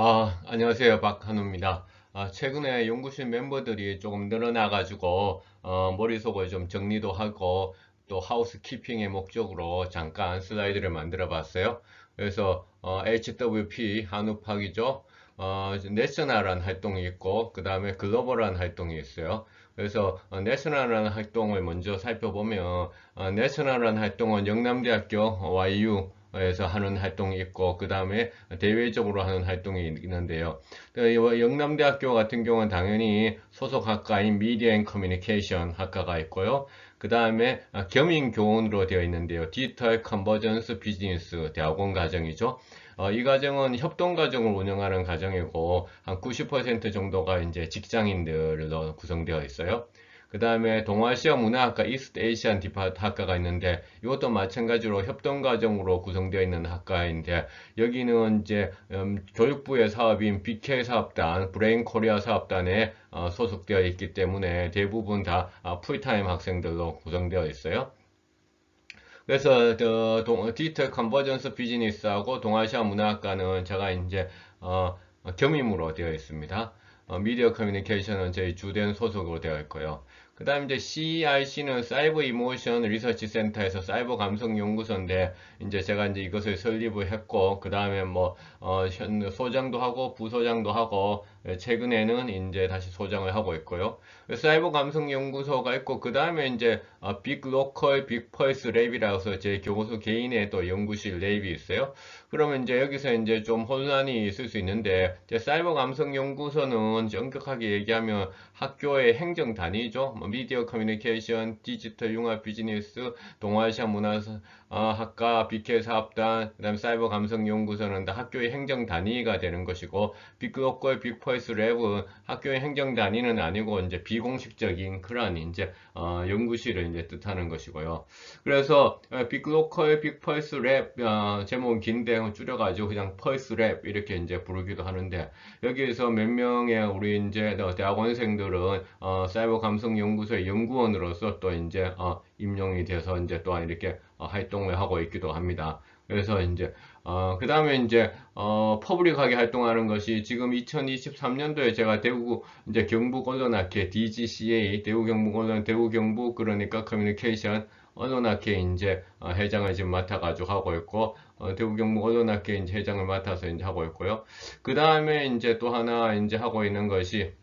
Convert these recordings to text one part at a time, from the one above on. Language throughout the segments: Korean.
아, 안녕하세요. 박한우입니다. 아, 최근에 연구실 멤버들이 조금 늘어나가지고, 어, 머릿속을 좀 정리도 하고, 또 하우스키핑의 목적으로 잠깐 슬라이드를 만들어 봤어요. 그래서, 어, HWP, 한우파기죠. 어, 내셔널한 활동이 있고, 그 다음에 글로벌한 활동이 있어요. 그래서, 어, 내셔널한 활동을 먼저 살펴보면, 어, 내셔널한 활동은 영남대학교 YU, 에서 하는 활동이 있고 그 다음에 대외적으로 하는 활동이 있는데요. 그 영남대학교 같은 경우는 당연히 소속 학과인 미디어 앤 커뮤니케이션 학과가 있고요. 그 다음에 겸임 교원으로 되어 있는데요. 디지털 컨버전스 비즈니스 대학원 과정이죠. 어, 이 과정은 협동 과정을 운영하는 과정이고 한 90% 정도가 이제 직장인들로 구성되어 있어요. 그 다음에 동아시아 문화학과 이스트 에이시안 디파트 학과가 있는데 이것도 마찬가지로 협동 과정으로 구성되어 있는 학과인데 여기는 이제 음, 교육부의 사업인 BK 사업단, 브레인 코리아 사업단에 어, 소속되어 있기 때문에 대부분 다 어, 풀타임 학생들로 구성되어 있어요. 그래서 어, 디지털 컨버전스 비즈니스하고 동아시아 문화학과는 제가 이제 어, 겸임으로 되어 있습니다. 어, 미디어 커뮤니케이션은 저희 주된 소속으로 되어 있고요. 그 다음 이제 CIC는 사이버 이모션 리서치 센터에서 사이버 감성 연구소인데 이제 제가 이제 이것을 설립을 했고 그 다음에 뭐 어, 소장도 하고 부소장도 하고 예, 최근에는 이제 다시 소장을 하고 있고요. 사이버 감성 연구소가 있고 그 다음에 이제 어, 빅 로컬 빅 펄스 랩이라고 해서 제 교수 개인의 또 연구실 랩이 있어요. 그러면 이제 여기서 이제 좀 혼란이 있을 수 있는데 사이버 감성 연구소는 엄격하게 얘기하면 학교의 행정 단위죠. 뭐 미디어 커뮤니케이션, 디지털 융합 비즈니스, 동아시아 문화학과, 어, BK 사업단, 그다음 사이버 감성 연구소는 다 학교의 행정 단위가 되는 것이고 빅로컬 빅 펄스 랩은 학교의 행정 단위는 아니고 이제 비공식적인 그러한 이제 어, 연구실을 이제 뜻하는 것이고요. 그래서 어, 빅로컬 빅펄스 랩 어, 제목은 긴데 줄여가지고 그냥 펄스 랩 이렇게 이제 부르기도 하는데 여기에서 몇 명의 우리 이제 대학원생들은 어, 사이버 감성 연구소의 연구원으로서 또 이제 어, 임용이 돼서 이제 또한 이렇게 어, 활동을 하고 있기도 합니다. 그래서 이제 어, 그 다음에 이제 어, 퍼블릭하게 활동하는 것이 지금 2023년도에 제가 대구 이제 경북 언론학회 DGCA 대구 경북 언론 대구 경북 그러니까 커뮤니케이션 언론학회 이제 어, 회장을 지금 맡아가지고 하고 있고 어, 대구 경북 언론학회 이제 회장을 맡아서 이제 하고 있고요. 그 다음에 이제 또 하나 이제 하고 있는 것이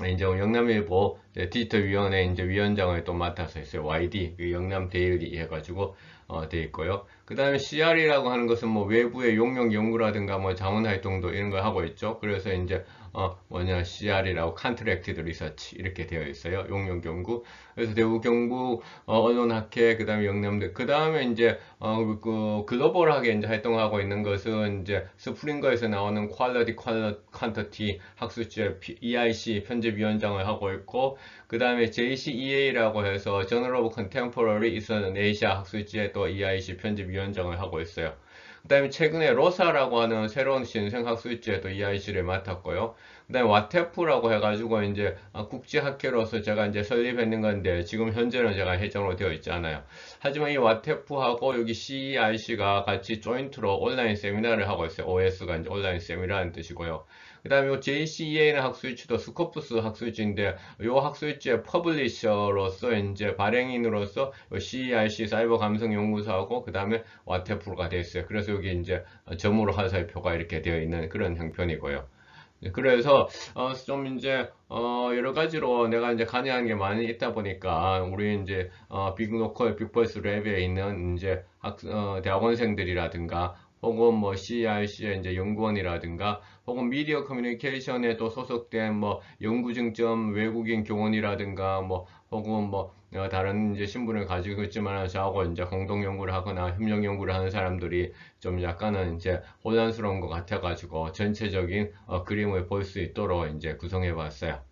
이제 영남일보 디지털위원회 이제 위원장을 또 맡아서 있어요. YD 그 영남 데일리 해가지고 어, 돼 있고요. 그 다음에 CR이라고 하는 것은 뭐 외부의 용역 연구라든가 뭐 자원 활동도 이런 걸 하고 있죠. 그래서 이제 어 뭐냐 CR이라고 Contracted Research 이렇게 되어 있어요. 용역 연구. 그래서 대구 경북 어, 언론학회 그다음에 영남대 그다음에 이제 어, 그 글로벌하게 이제 활동하고 있는 것은 이제 스프링거에서 나오는 퀄러티 퀄러 퀀터티 학술지 EIC 편집위원장을 하고 있고 그다음에 JCEA라고 해서 Journal of Contemporary Eastern Asia 학술지에 또 EIC 편집위원장을 하고 있어요. 그 다음에 최근에 로사라고 하는 새로운 신생학술지에도 EIC를 맡았고요. 그 다음에 와테프라고 해가지고 이제 국제학회로서 제가 이제 설립했는 건데 지금 현재는 제가 회장으로 되어 있지 않아요. 하지만 이 와테프하고 여기 CEIC가 같이 조인트로 온라인 세미나를 하고 있어요. OS가 이제 온라인 세미나라는 뜻이고요. 그 다음에 JCEA는 학술지도 스코프스 학술지인데 이 학술지의 퍼블리셔로서 이제 발행인으로서 CERC 사이버 감성 연구소하고 그 다음에 와테프가 되어 있어요. 그래서 여기 이제 점으로 화살표가 이렇게 되어 있는 그런 형편이고요. 네, 그래서 어, 좀 이제 어, 여러 가지로 내가 이제 관여한 게 많이 있다 보니까 우리 이제 어, 빅로컬 빅버스 랩에 있는 이제 학, 어, 대학원생들이라든가 혹은 뭐 CIC의 이제 연구원이라든가 혹은 미디어 커뮤니케이션에 또 소속된 뭐 연구증점 외국인 교원이라든가 뭐 혹은 뭐 어, 다른 이제 신분을 가지고 있지만 저하고 이제 공동 연구를 하거나 협력 연구를 하는 사람들이 좀 약간은 이제 혼란스러운 것 같아가지고 전체적인 어, 그림을 볼 수 있도록 이제 구성해 봤어요.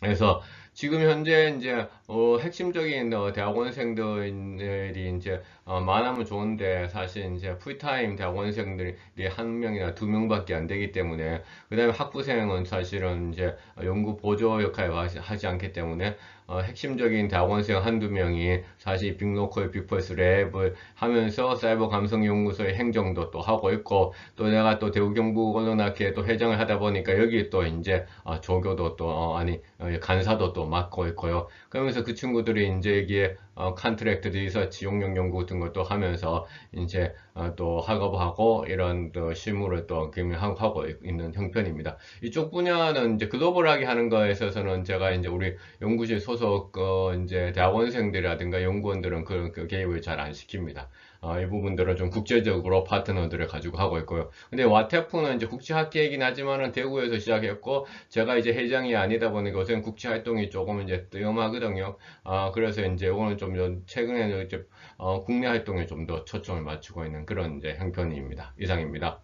그래서 지금 현재 이제 어, 핵심적인 어, 대학원생들이 이제 어, 많으면 좋은데 사실 이제 풀타임 대학원생들이 한 명이나 두 명밖에 안 되기 때문에 그 다음에 학부생은 사실은 이제 연구 보조 역할을 하지 않기 때문에 어, 핵심적인 대학원생 한두 명이 사실 빅로컬 빅펄스 랩을 하면서 사이버 감성 연구소의 행정도 또 하고 있고 또 내가 또 대우경북 언론학회 또 회장을 하다 보니까 여기 또 이제 어, 조교도 또 어, 아니 어, 간사도 또 맡고 있고요. 그러면서 그 친구들이 이제 여기에 어, 컨트랙트 리서치 용역 연구 같은 것도 하면서 이제 어, 또 학업하고 이런 또 실무를 또 하고 있는 형편입니다. 이쪽 분야는 이제 글로벌하게 하는 거에 있어서는 제가 이제 우리 연구실 소속 어, 이제 대학원생들이라든가 연구원들은 그, 그 개입을 잘 안 시킵니다. 어, 이 부분들은 좀 국제적으로 파트너들을 가지고 하고 있고요. 근데 와테프는 이제 국제학계이긴 하지만은 대구에서 시작했고 제가 이제 회장이 아니다 보니까 요새 국제 활동이 조금 이제 뜨엄하거든요. 아, 그래서 이제 오늘 좀 연- 최근에는 이제 어, 국내 활동에 좀 더 초점을 맞추고 있는 그런 이제 형편입니다. 이상입니다.